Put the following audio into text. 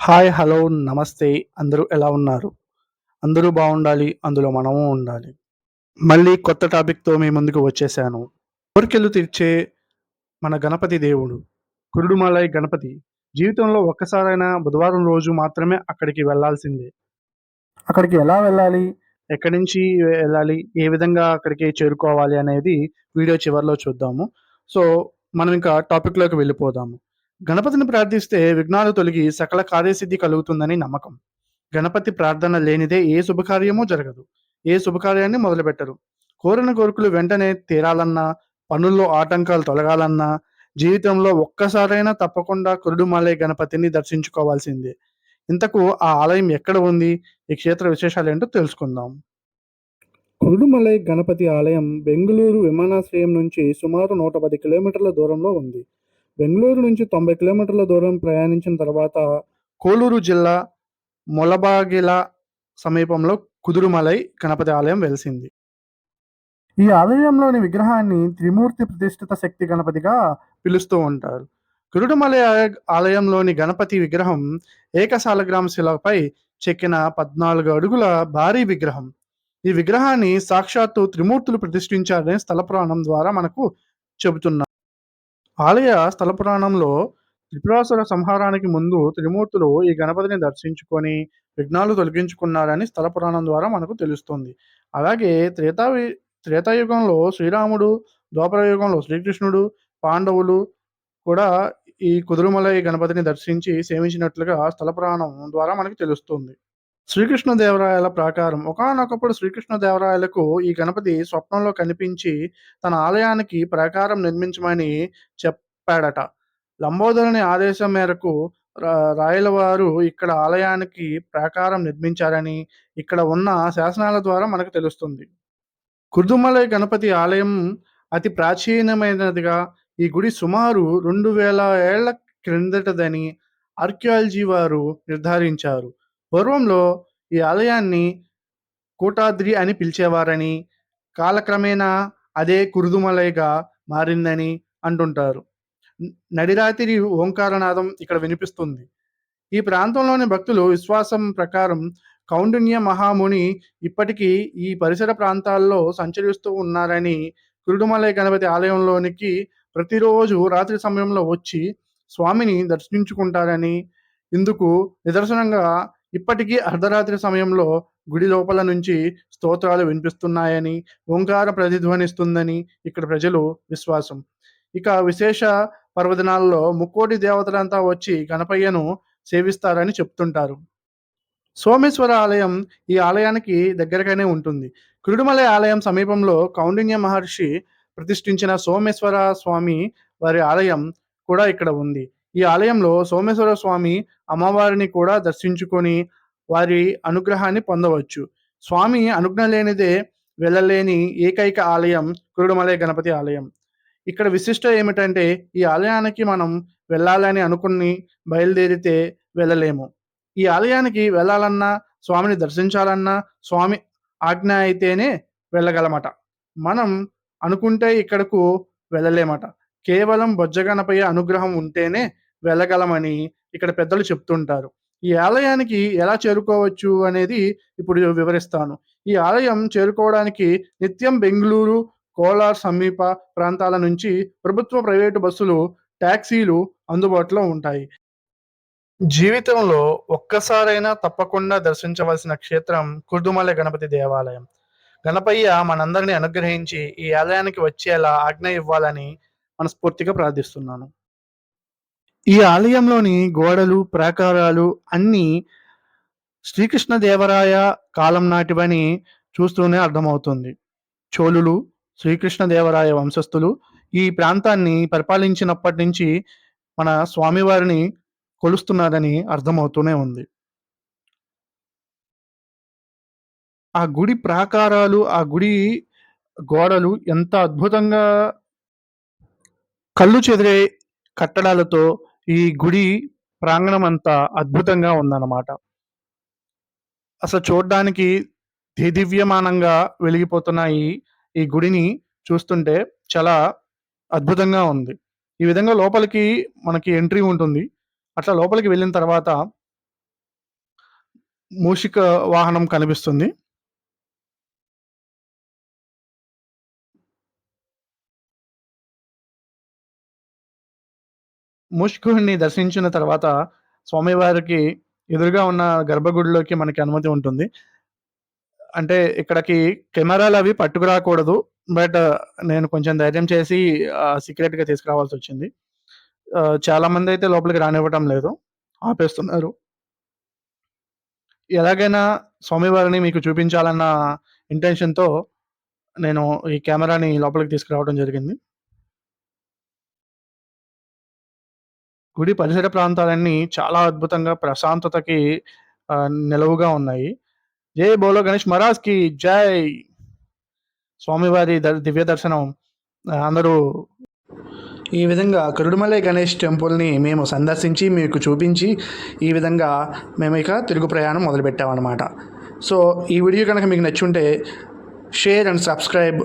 Hi! Hello! నమస్తే! అందరూ ఎలా ఉన్నారు? అందరూ బావుండాలి. అందులో మనము ఉండాలి. మళ్ళీ కొత్త టాపిక్‌తో మీ ముందుకు వచ్చేసాను. కోరికలు తీర్చే మన గణపతి దేవుడు. కురుడుమలై గణపతి. జీవితంలో ఒక్కసారైనా బుధవారం రోజు మాత్రమే అక్కడికి వెళ్ళాల్సిందే. అక్కడికి ఎలా వెళ్ళాలి? ఎక్కడి నుంచి వెళ్ళాలి? ఏ విధంగా అక్కడికి చేరుకోవాలి అనేది వీడియో చివరిలో చూద్దాము. సో, మనం ఇంకా టాపిక్‌లోకి వెళ్ళిపోదాము. గణపతిని ప్రార్థిస్తే విఘ్నాలు తొలగి సకల కార్యసిద్ధి కలుగుతుందని నమ్మకం. గణపతి ప్రార్థన లేనిదే ఏ శుభకార్యమూ జరగదు. ఏ శుభకార్యాన్ని మొదలుపెట్టరు. కోరిన కోరికలు వెంటనే తీరాలన్నా, పనుల్లో ఆటంకాలు తొలగాలన్నా, జీవితంలో ఒక్కసారైనా తప్పకుండా కురుడుమలై గణపతిని దర్శించుకోవాల్సిందే. ఇంతకు ఆ ఆలయం ఎక్కడ ఉంది? ఈ క్షేత్ర విశేషాలు ఏంటో తెలుసుకుందాం. కురుడుమలై గణపతి ఆలయం బెంగళూరు విమానాశ్రయం నుంచి సుమారు 110 కిలోమీటర్ల దూరంలో ఉంది. బెంగళూరు నుంచి 90 కిలోమీటర్ల దూరం ప్రయాణించిన తర్వాత కోలూరు జిల్లా మొలబాగిల సమీపంలో కుదురుమలై గణపతి ఆలయం వెలిసింది. ఈ ఆలయంలోని విగ్రహాన్ని త్రిమూర్తి ప్రతిష్ఠిత శక్తి గణపతిగా పిలుస్తూ ఉంటారు. కురుడుమలై ఆలయంలోని గణపతి విగ్రహం ఏకశాలగ్రామ శిలపై చెక్కిన 14 అడుగుల భారీ విగ్రహం. ఈ విగ్రహాన్ని సాక్షాత్తు త్రిమూర్తులు ప్రతిష్ఠించారని స్థల పురాణం ద్వారా మనకు చెబుతున్నారు. ఆలయ స్థల పురాణంలో త్రిపురాసుర సంహారానికి ముందు త్రిమూర్తులు ఈ గణపతిని దర్శించుకొని విఘ్నాలు తొలగించుకున్నారని స్థల పురాణం ద్వారా మనకు తెలుస్తుంది. అలాగే త్రేతావి త్రేతాయుగంలో శ్రీరాముడు, ద్వాపర యుగంలో శ్రీకృష్ణుడు, పాండవులు కూడా ఈ కుదురుమలై గణపతిని దర్శించి సేవించినట్లుగా స్థల పురాణం ద్వారా మనకు తెలుస్తుంది. శ్రీకృష్ణదేవరాయల ప్రకారం ఒకానొకప్పుడు శ్రీకృష్ణదేవరాయలకు ఈ గణపతి స్వప్నంలో కనిపించి తన ఆలయానికి ప్రాకారం నిర్మించమని చెప్పాడట. లంబోదరుని ఆదేశం మేరకు రా రాయలవారు ఇక్కడ ఆలయానికి ప్రాకారం నిర్మించారని ఇక్కడ ఉన్న శాసనాల ద్వారా మనకు తెలుస్తుంది. కుర్దుమలై గణపతి ఆలయం అతి ప్రాచీనమైనదిగా, ఈ గుడి సుమారు 2000 ఏళ్ళ క్రిందటదని ఆర్కియాలజీ వారు నిర్ధారించారు. పూర్వంలో ఈ ఆలయాన్ని కూటాద్రి అని పిలిచేవారని, కాలక్రమేణా అదే కురుదుమలైగా మారిందని అంటుంటారు. నడిరాత్రి ఓంకారనాదం ఇక్కడ వినిపిస్తుంది. ఈ ప్రాంతంలోని భక్తులు విశ్వాసం ప్రకారం కౌండిన్య మహాముని ఇప్పటికీ ఈ పరిసర ప్రాంతాల్లో సంచరిస్తూ ఉన్నారని, కురుడుమలై గణపతి ఆలయంలోనికి ప్రతిరోజు రాత్రి సమయంలో వచ్చి స్వామిని దర్శించుకుంటారని, ఇందుకు నిదర్శనంగా ఇప్పటికీ అర్ధరాత్రి సమయంలో గుడి లోపల నుంచి స్తోత్రాలు వినిపిస్తున్నాయని, ఓంకార ప్రతిధ్వనిస్తుందని ఇక్కడ ప్రజలు విశ్వాసం. ఇక విశేష పర్వదినాల్లో ముక్కోటి దేవతలంతా వచ్చి గణపయ్యను సేవిస్తారని చెప్తుంటారు. సోమేశ్వర ఆలయం ఈ ఆలయానికి దగ్గరగానే ఉంటుంది. కురుడుమల ఆలయం సమీపంలో కౌండిన్య మహర్షి ప్రతిష్ఠించిన సోమేశ్వర స్వామి వారి ఆలయం కూడా ఇక్కడ ఉంది. ఈ ఆలయంలో సోమేశ్వర స్వామి, అమ్మవారిని కూడా దర్శించుకొని వారి అనుగ్రహాన్ని పొందవచ్చు. స్వామి అనుజ్ఞ లేనిదే వెళ్ళలేని ఏకైక ఆలయం కురుడుమలై గణపతి ఆలయం. ఇక్కడ విశిష్ట ఏమిటంటే ఈ ఆలయానికి మనం వెళ్ళాలని అనుకుని బయలుదేరితే వెళ్ళలేము. ఈ ఆలయానికి వెళ్ళాలన్నా, స్వామిని దర్శించాలన్నా స్వామి ఆజ్ఞ అయితేనే వెళ్ళగలమట. మనం అనుకుంటే ఇక్కడకు వెళ్ళలేమట. కేవలం బొజ్జగణపయ్య అనుగ్రహం ఉంటేనే వెళ్ళగలమని ఇక్కడ పెద్దలు చెప్తుంటారు. ఈ ఆలయానికి ఎలా చేరుకోవచ్చు అనేది ఇప్పుడు వివరిస్తాను. ఈ ఆలయం చేరుకోవడానికి నిత్యం బెంగళూరు కోలార్ సమీప ప్రాంతాల నుంచి ప్రభుత్వ, ప్రైవేటు బస్సులు, ట్యాక్సీలు అందుబాటులో ఉంటాయి. జీవితంలో ఒక్కసారైనా తప్పకుండా దర్శించవలసిన క్షేత్రం కుర్దుమల గణపతి దేవాలయం. గణపయ్య మనందరిని అనుగ్రహించి ఈ ఆలయానికి వచ్చేలా ఆజ్ఞ ఇవ్వాలని మనస్ఫూర్తిగా ప్రార్థిస్తున్నాను. ఈ ఆలయంలోని గోడలు, ప్రాకారాలు అన్నీ శ్రీకృష్ణదేవరాయ కాలం నాటివని చూస్తూనే అర్థమవుతుంది. చోళులు, శ్రీకృష్ణదేవరాయ వంశస్థులు ఈ ప్రాంతాన్ని పరిపాలించినప్పటి నుంచి మన స్వామివారిని కొలుస్తున్నారని అర్థమవుతూనే ఉంది. ఆ గుడి ప్రాకారాలు, ఆ గుడి గోడలు ఎంత అద్భుతంగా కళ్ళు చెదిరే కట్టడాలతో ఈ గుడి ప్రాంగణం అంతా అద్భుతంగా ఉందన్నమాట. అసలు చూడడానికి దేదీప్యమానంగా వెలిగిపోతున్న ఈ ఈ గుడిని చూస్తుంటే చాలా అద్భుతంగా ఉంది. ఈ విధంగా లోపలికి మనకి ఎంట్రీ ఉంటుంది. అట్లా లోపలికి వెళ్ళిన తర్వాత మూషిక వాహనం కనిపిస్తుంది. ముష్కుడిని దర్శించిన తర్వాత స్వామివారికి ఎదురుగా ఉన్న గర్భగుడిలోకి మనకి అనుమతి ఉంటుంది. అంటే ఇక్కడికి కెమెరాలు అవి పట్టుకురాకూడదు. బట్ నేను కొంచెం ధైర్యం చేసి సీక్రెట్గా తీసుకురావాల్సి వచ్చింది చాలా మంది అయితే లోపలికి రానివ్వటం లేదు. ఆపేస్తున్నారు. ఎలాగైనా స్వామివారిని మీకు చూపించాలన్న ఇంటెన్షన్‌తో నేను ఈ కెమెరాని లోపలికి తీసుకురావడం జరిగింది. గుడి పరిసర ప్రాంతాలన్నీ చాలా అద్భుతంగా ప్రశాంతతకి నిలవుగా నెలవుగా ఉన్నాయి. జై బోలో గణేష్ మరాజ్కి జై! స్వామివారి ద దివ్య దర్శనం అందరూ ఈ విధంగా కరుడుమలై గణేష్ టెంపుల్‌ని మేము సందర్శించి, మీకు చూపించి, ఈ విధంగా మేము ఇక తిరుగు ప్రయాణం మొదలుపెట్టామనమాట. సో, ఈ వీడియో కనుక మీకు నచ్చుంటే షేర్ అండ్ సబ్స్క్రైబ్